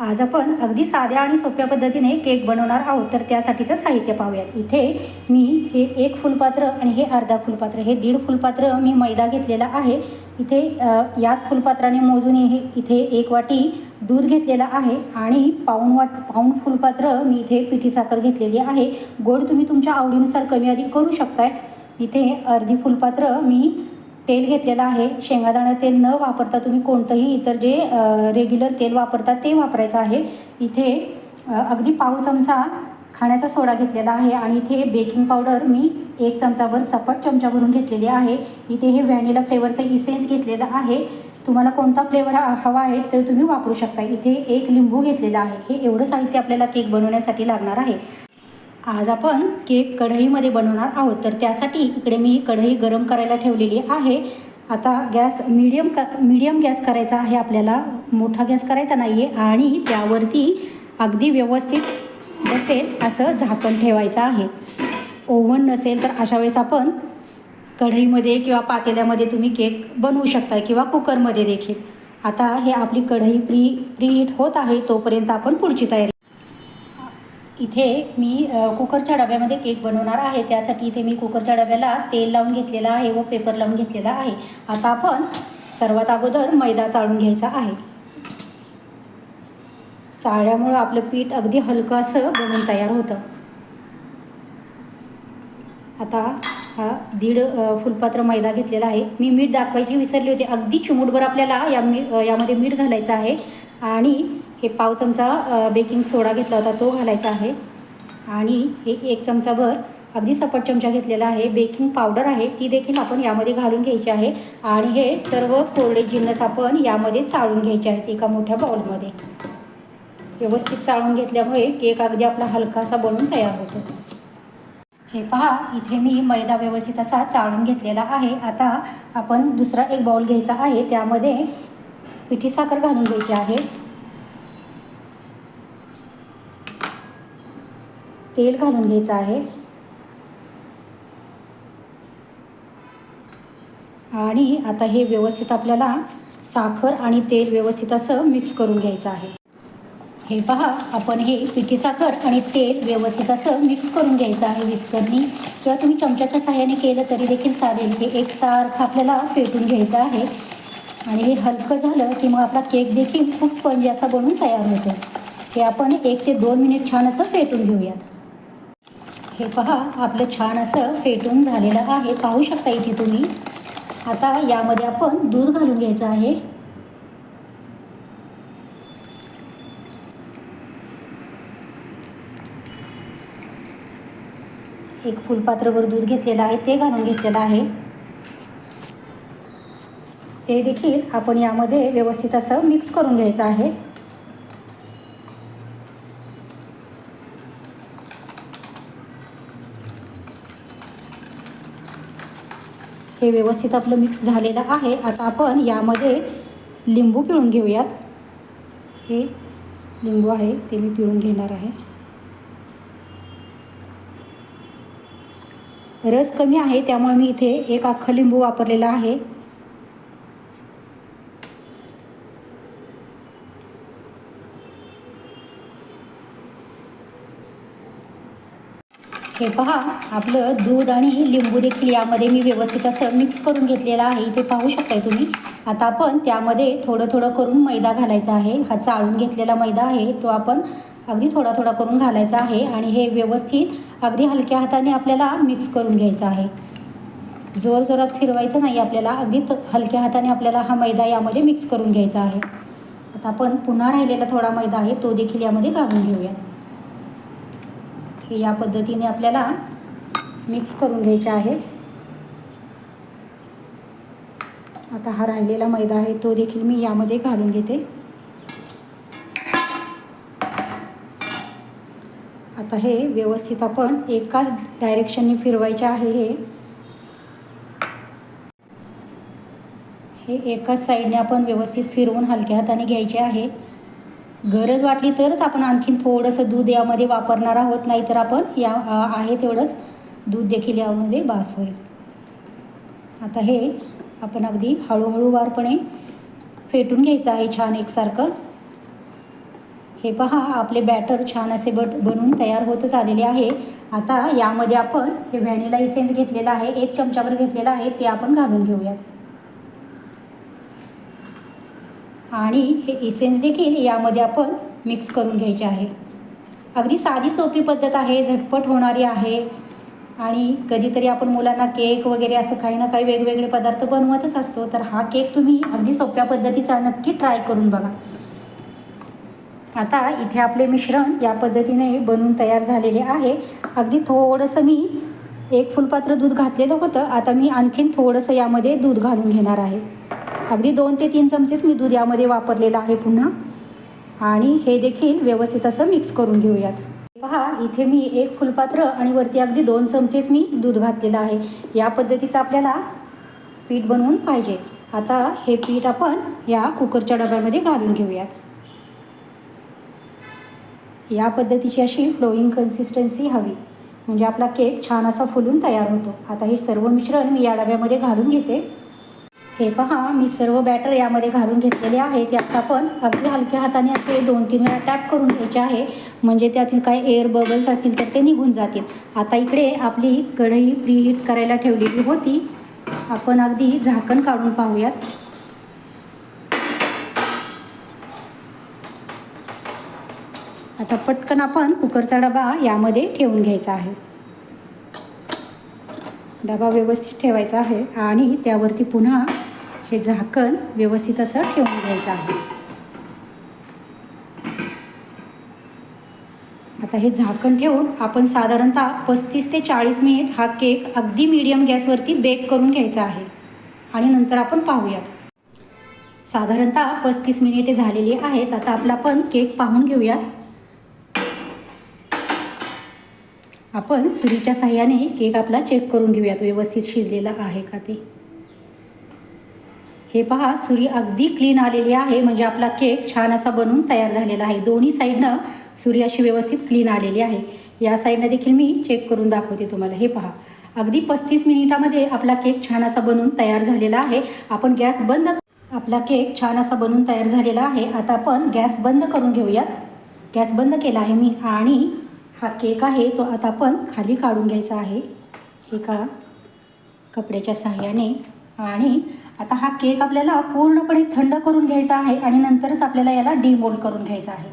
आज आपण अगदी साध्या आणि सोप्या पद्धतीने केक बनवणार आहोत तर त्यासाठीचं साहित्य पाहूयात. इथे मी हे एक फुलपात्र आणि हे अर्धा फुलपात्र हे दीड फुलपात्र मी मैदा घेतलेला आहे. इथे याच फुलपात्राने मोजून हे इथे एक वाटी दूध घेतलेलं आहे आणि पाऊण वाट पाऊण फुलपात्र मी इथे पिठी साखर घेतलेली आहे. गोड तुम्ही तुमच्या आवडीनुसार कमी अधिक करू शकताय. इथे अर्धी फुलपात्र मी तेल घेतलेलं आहे. शेंगादाणा तेल न वापरता तुम्ही कोणतंही इतर जे रेग्युलर तेल वापरतात ते वापरायचं आहे. इथे अगदी पाव चमचा खाण्याचा सोडा घेतलेला आहे आणि इथे बेकिंग पावडर मी एक चमचाभर सपाट चमचा भरून घेतलेली आहे. इथे हे व्हॅनिला फ्लेवरचं इसेन्स घेतलेलं आहे. तुम्हाला कोणता फ्लेवर हवा आहे ते तुम्ही वापरू शकता. इथे एक लिंबू घेतलेला आहे. हे एवढं साहित्य आपल्याला केक बनवण्यासाठी लागणार आहे. आज आपण केक कढईमध्ये बनवणार आहोत. तर त्यासाठी इकडे मी कढई गरम करायला ठेवलेली आहे. आता गॅस मीडियम क मीडियम गॅस करायचा आहे. आपल्याला मोठा गॅस करायचा नाही आहे आणि त्यावरती अगदी व्यवस्थित बसेल असं झाकण ठेवायचं आहे. ओव्हन नसेल तर अशा वेळेस आपण कढईमध्ये किंवा पातेल्यामध्ये तुम्ही केक बनवू शकता किंवा कुकरमध्ये देखील. आता हे आपली कढई प्री प्रीहीट होत आहे. तोपर्यंत आपण पुढची तयारी इथे मी कुकरच्या डब्यामध्ये केक बनवणार आहे. त्यासाठी इथे मी कुकरच्या डब्याला तेल लावून घेतलेलं आहे व पेपर लावून घेतलेला आहे. आता आपण सर्वात अगोदर मैदा चाळून घ्यायचा आहे. चाळल्यामुळं आपलं पीठ अगदी हलकं असं बनून तयार होतं. आता हा दीड फुलपात्र मैदा घेतलेला आहे. मी मीठ दाखवायची विसरली होती. अगदी चिमूटभर आपल्याला या मी यामध्ये मीठ घालायचं आहे. आणि हे पाव चमचा बेकिंग सोडा घेतला होता तो घालायचा आहे. आणि हे एक चमचाभर अगदी सपट चमचा घेतलेला आहे. बेकिंग पावडर आहे ती देखील आपण यामध्ये घालून घ्यायची आहे. आणि हे सर्व कोरडे जिन्नस आपण यामध्ये चाळून घ्यायचे आहेत एका मोठ्या बाउलमध्ये व्यवस्थित चाळून घेतल्यामुळे केक अगदी आपला हलकासा बनून तयार होतो. हे पहा इथे मी मैदा व्यवस्थित असा चाळून घेतलेला आहे. आता आपण दुसरा एक बाउल घ्यायचा आहे. त्यामध्ये पिठी साखर घालून घ्यायची आहे. तेल घालून घ्यायचं आहे. आणि आता हे व्यवस्थित आपल्याला साखर आणि तेल व्यवस्थित असं मिक्स करून घ्यायचं आहे. हे पहा आपण हे पिठी साखर आणि तेल व्यवस्थित असं मिक्स करून घ्यायचं आहे विस्करनी किंवा तुम्ही चमच्याच्या सहाय्याने केलं तरी देखील चालेल. हे एकसारखं आपल्याला पेटून घ्यायचं आहे. आणि हे हलकं झालं की मग आपला केक देखील खूप स्पंजी असा बनून तयार होतो. हे आपण एक ते दोन मिनिट छान असं फेटून घेऊयात. हे पहा आपलं छान असं फेटून झालेलं आहे. पाहू शकता इथे तुम्ही. आता यामध्ये आपण दूध घालून घ्यायचं आहे. एक फुलपात्रभर दूध घेतलेलं आहे ते घालून घेतलेलं आहे. ते देखील आपण यामध्ये व्यवस्थित असं मिक्स करून घ्यायचं आहे. हे व्यवस्थित आपलं मिक्स झालेलं आहे. आता आपण यामध्ये लिंबू पिळून घेऊयात. हे लिंबू आहे ते मी पिळून घेणार आहे. रस कमी आहे त्यामुळे मी इथे एक अख्खा लिंबू वापरलेला आहे. हे पहा आपलं दूध आणि लिंबू देखील यामध्ये मी व्यवस्थित असं मिक्स करून घेतलेलं आहे. इथे पाहू शकताय तुम्ही. आता आपण त्यामध्ये थोडं थोडं करून मैदा घालायचा आहे. हा चाळून घेतलेला मैदा आहे. तो आपण अगदी थोडा थोडा करून घालायचा आहे आणि हे व्यवस्थित अगदी हलक्या हाताने आपल्याला मिक्स करून घ्यायचा आहे. जोर जोरात फिरवायचं नाही आपल्याला. अगदी त- हलक्या हाताने आपल्याला हा मैदा यामध्ये मिक्स करून घ्यायचा आहे. आता आपण पुन्हा राहिलेला थोडा मैदा आहे. तो देखील यामध्ये घालून घेऊया हे या पद्धतीने आपल्याला मिक्स करून घ्यायचे आहे. आता हा राहिलेला मैदा आहे तो देखील मी यामध्ये घालून घेते. आता हे व्यवस्थित आपण एकाच डायरेक्शनने फिरवायचे आहे हे. हे एकाच साईडने आपण व्यवस्थित फिरवून हलक्या हाताने घ्यायचे आहे. गरज वाटली तरच आपण आणखीन थोडंसं दूध यामध्ये वापरणार आहोत नाही तर आपण या आहे तेवढंच दूध देखील यामध्ये बास होईल आता हे आपण अगदी हळूहळू वारपणे फेटून घ्यायचं आहे छान एकसारखं. हे पहा आपले बॅटर छान असे बट बनून तयार होतच आलेले आहे. आता यामध्ये आपण हे व्हॅनिला इसेन्स घेतलेला आहे एक चमचाभर घेतलेला आहे ते आपण घालून घेऊयात. आणि हे इसेन्स देखील यामध्ये आपण मिक्स करून घ्यायचे आहे. अगदी साधी सोपी पद्धत आहे झटपट होणारी आहे. आणि कधीतरी आपण मुलांना केक वगैरे असं काही ना काही वेगवेगळे पदार्थ बनवतच असतो तर हा केक तुम्ही अगदी सोप्या पद्धतीचा नक्की ट्राय करून बघा. आता इथे आपले मिश्रण या पद्धतीने बनून तयार झालेले आहे. अगदी थोडंसं मी एक फुलपात्र दूध घातलेलं होतं आता मी आणखीन थोडंसं यामध्ये दूध घालून घेणार आहे. अगदी दोन ते तीन चमचेच मी दूध यामध्ये वापरलेलं आहे पुन्हा. आणि हे देखील व्यवस्थित असं मिक्स करून घेऊयात. पहा इथे मी एक फुलपात्र आणि वरती अगदी दोन चमचेच मी दूध घातलेलं आहे. या पद्धतीचं आपल्याला पीठ बनवून पाहिजे. आता हे पीठ आपण या कुकरच्या डब्यामध्ये घालून घेऊयात. या पद्धतीची अशी फ्लोईंग कन्सिस्टन्सी हवी. म्हणजे आपला केक छान असा फुलून तयार होतो. आता हे सर्व मिश्रण मी या डब्यामध्ये घालून घेते. हे पहा मी सर्व बॅटर यामध्ये घालून घेतलेले आहे ते आता आपण अगदी हलक्या हाताने असे दोन तीन वेळा टॅप करून घ्यायचे आहे. म्हणजे त्यातील काय एअर बबल्स असतील तर ते निघून जातील. आता इकडे आपली कढई प्रीहीट करायला ठेवलेली होती. आपण अगदी झाकण काढून पाहूयात. आता पटकन आपण कुकरचा डबा यामध्ये ठेवून घ्यायचा आहे. डबा व्यवस्थित ठेवायचा आहे आणि त्यावरती पुन्हा हे झाकण व्यवस्थित असं ठेवून घ्यायचं आहे. आता हे झाकण ठेवून आपण साधारणतः पस्तीस ते चाळीस मिनिट हा केक अगदी मीडियम गॅसवरती बेक करून घ्यायचा आहे. आणि नंतर आपण पाहूयात. साधारणतः पस्तीस मिनिटे झालेली आहेत. आता आपला पण केक पाहून घेऊयात. आपण सुरीच्या साह्याने केक आपला चेक करून घेऊयात. व्यवस्थित शिजलेला आहे का ते? हे पहा सुरी अगदी क्लीन आलेली आहे. म्हणजे आपला केक छान असा बनून तयार झालेला आहे. दोन्ही साईडनं सुरी अशी व्यवस्थित क्लीन आलेली आहे. या साईडनं देखील मी चेक करून दाखवते तुम्हाला. हे पहा अगदी पस्तीस मिनिटामध्ये आपला केक छान असा बनून तयार झालेला आहे. आपण गॅस बंद आपला केक छान असा बनून तयार झालेला आहे. आता आपण गॅस बंद करून घेऊयात. गॅस बंद केला आहे मी. आणि हा केक आहे तो आता आपण खाली काढून घ्यायचा आहे. एका कपड्याच्या सहाय्याने आणि आता हा केक आपल्याला पूर्णपणे थंड करून घ्यायचा आहे आणि नंतरच आपल्याला याला डीमोल्ड करून घ्यायचा आहे.